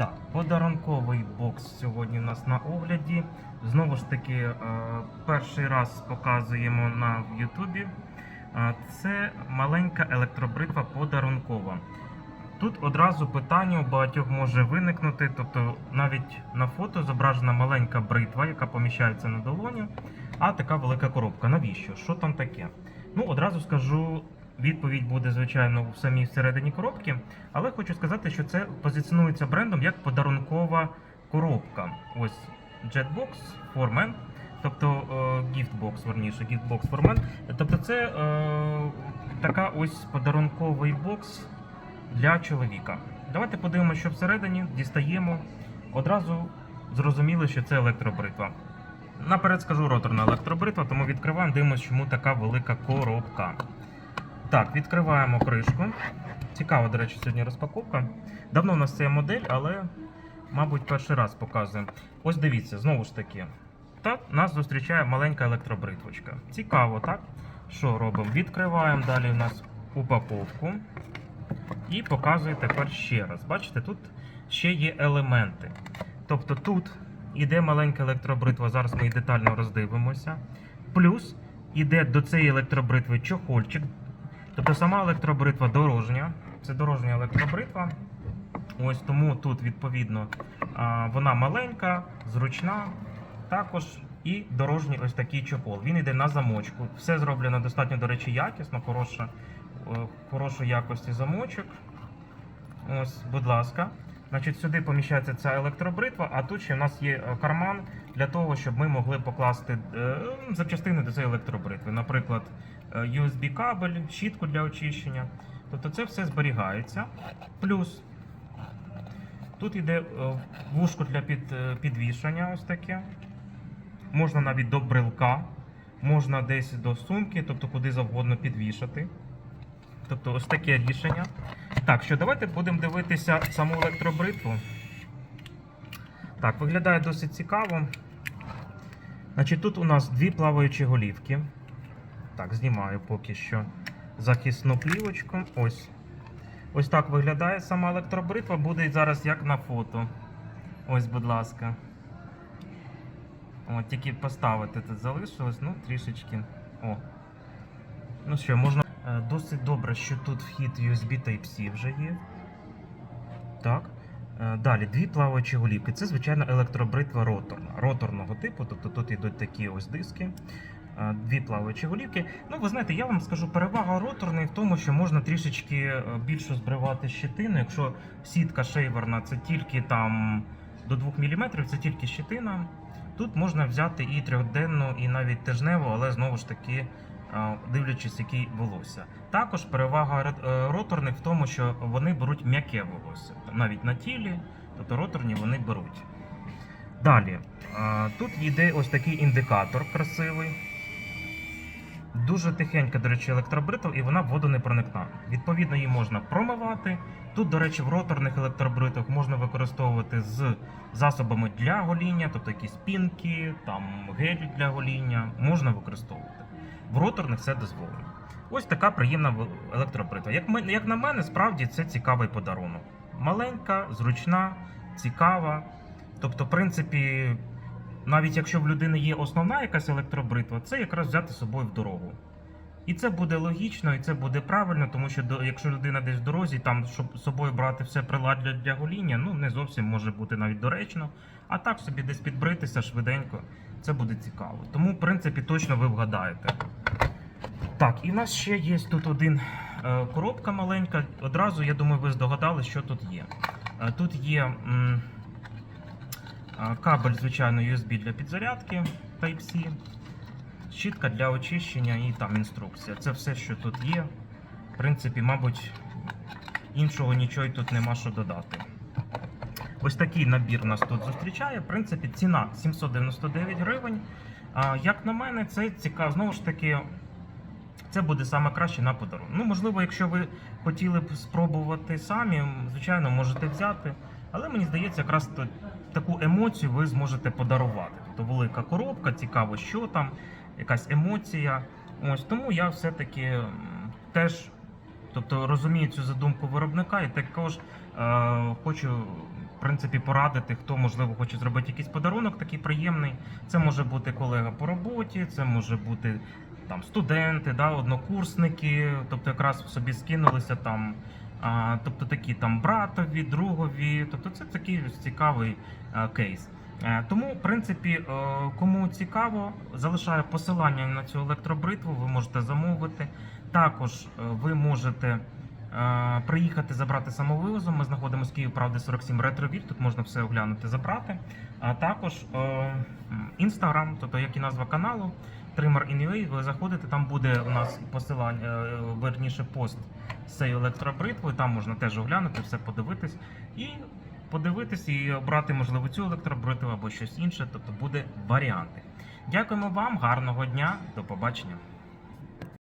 Так, подарунковий бокс сьогодні у нас на огляді. Знову ж таки, е, перший раз показуємо на Ютубі. Е, Це маленька електробритва подарункова. Тут одразу питання у багатьох може виникнути. Тобто навіть на фото зображена маленька бритва, яка поміщається на долоні, а така велика коробка. Навіщо? Що там таке? Ну, одразу скажу, відповідь буде, звичайно, в самій всередині коробки. Але хочу сказати, що це позиціонується брендом як подарункова коробка. Ось Jetbox for Men, тобто е, giftbox, верніше, giftbox for Men. Тобто це е, така ось подарунковий бокс для чоловіка. Давайте подивимося, що всередині дістаємо. Одразу зрозуміли, що це електробритва. Наперед скажу роторна електробритва, тому відкриваємо, дивимося, чому така велика коробка. Так, відкриваємо кришку. Цікава, до речі, сьогодні розпаковка. Давно у нас ця модель, але, мабуть, перший раз показуємо. Ось дивіться, знову ж таки. Так, нас зустрічає маленька електробритвочка. Цікаво, так? Що робимо? Відкриваємо далі у нас упаковку. І показую тепер ще раз. Бачите, тут ще є елементи. Тобто тут іде маленька електробритва, зараз ми її детально роздивимося. Плюс іде до цієї електробритви чохольчик. Тобто сама електробритва дорожня. Це дорожня електробритва. Ось тому тут, відповідно, вона маленька, зручна. Також і дорожній ось такий чохол. Він йде на замочку. Все зроблено достатньо, до речі, якісно, хороша, хорошої якості замочок. Ось, будь ласка. Значить, сюди поміщається ця електробритва, а тут ще в нас є е, карман для того, щоб ми могли покласти е, запчастини до цієї електробритви. Наприклад, е, USB-кабель, щітку для очищення. Тобто це все зберігається. Плюс тут йде е, вушко для під, підвішення, ось таке. Можна навіть до брелка, можна десь до сумки, тобто куди завгодно підвішати. Тобто ось таке рішення. Так, що давайте будемо дивитися саму електробритву. Так, виглядає досить цікаво. Значить, тут у нас дві плаваючі голівки. Так, знімаю поки що захисну плівочку. Ось. Ось так виглядає сама електробритва. Буде зараз як на фото. Ось, будь ласка. От, тільки поставити тут залишилось, ну, трішечки. О. Ну що, можна. Е, Досить добре, що тут вхід USB Type-C вже є. Так. Е, Далі дві плаваючі голівки. Це, звичайно, електробритва роторна. Роторного типу, тобто тут йдуть такі ось диски. Е, Дві плаваючі голівки. Ну, ви знаєте, я вам скажу, перевага роторної в тому, що можна трішечки е, більше збривати щитину. Якщо сітка шейверна це тільки там до 2 мм, це тільки щитина. Тут можна взяти і трьохденну, і навіть тижневу, але знову ж таки дивлячись, який волосся. Також перевага е, роторних в тому, що вони беруть м'яке волосся, навіть на тілі, тобто роторні вони беруть. Далі, тут йде ось такий індикатор красивий. Дуже тихенька, до речі, електробритва, і вона водонепроникна. Відповідно, її можна промивати. Тут, до речі, в роторних електробритвах можна використовувати з засобами для гоління, тобто якісь пінки, там гель для гоління, можна використовувати. В роторних все дозволено. Ось така приємна електробритва. Як, ми- як на мене, справді це цікавий подарунок. Маленька, зручна, цікава. Тобто, в принципі, навіть якщо в людини є основна якась електробритва, це якраз взяти з собою в дорогу. І це буде логічно, і це буде правильно, тому що якщо людина десь в дорозі, там щоб з собою брати все приладдя для гоління, ну не зовсім може бути навіть доречно. А так собі десь підбритися швиденько, це буде цікаво. Тому, в принципі, точно ви вгадаєте. Так, і в нас ще є тут один е, коробка маленька. Одразу, я думаю, ви здогадали, що тут є. Е, тут є м, е, кабель, звичайно, USB для підзарядки Type-C, щітка для очищення і там інструкція. Це все, що тут є. В принципі, мабуть, іншого нічого тут нема що додати. Ось такий набір нас тут зустрічає. В принципі, ціна 799 гривень. А, як на мене, це цікаво. Знову ж таки, це буде саме краще на подарунок. Ну, можливо, якщо ви хотіли б спробувати самі, звичайно, можете взяти. Але мені здається, якраз таку емоцію ви зможете подарувати. Тобто велика коробка, цікаво, що там, якась емоція. Ось тому я все-таки теж тобто, розумію цю задумку виробника і також е, хочу в принципі, порадити, хто можливо хоче зробити якийсь подарунок, такий приємний. Це може бути колега по роботі, це може бути там студенти, да, однокурсники, тобто якраз собі скинулися там. А, тобто такі там братові, другові, тобто це такий цікавий а, кейс. Е, Тому, в принципі, е, кому цікаво, залишаю посилання на цю електробритву, ви можете замовити. Також е, ви можете приїхати забрати самовивозом. Ми знаходимося в Київ, правди 47 ретровіль. Тут можна все оглянути, забрати. А також інстаграм, тобто як і назва каналу. Trimmer in ви заходите, там буде у нас посилання, верніше пост з цією електробритвою. Там можна теж оглянути, все подивитись і подивитись і обрати, можливо, цю електробритву або щось інше. Тобто буде варіанти. Дякуємо вам, гарного дня, до побачення.